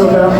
Minnesota.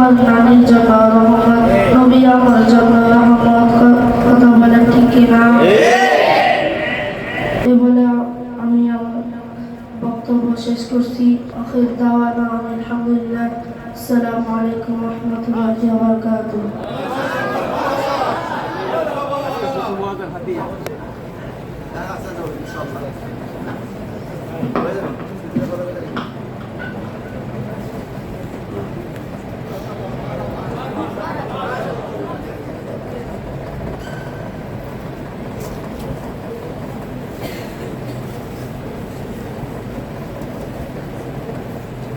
আমার নানির জন্য রহমত নবী আমার জন্য রহমত কথা বলে ঠিক কিনা? এ বলে আমি আমার বক্তব্য শেষ করছি। আখির দাওয়ানা আলহামদুলিল্লাহ। আসসালামু আলাইকুম রহমতুল্লাহি ওয়া বারাকাতুহু।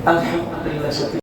আলহামদুলিল্লাহ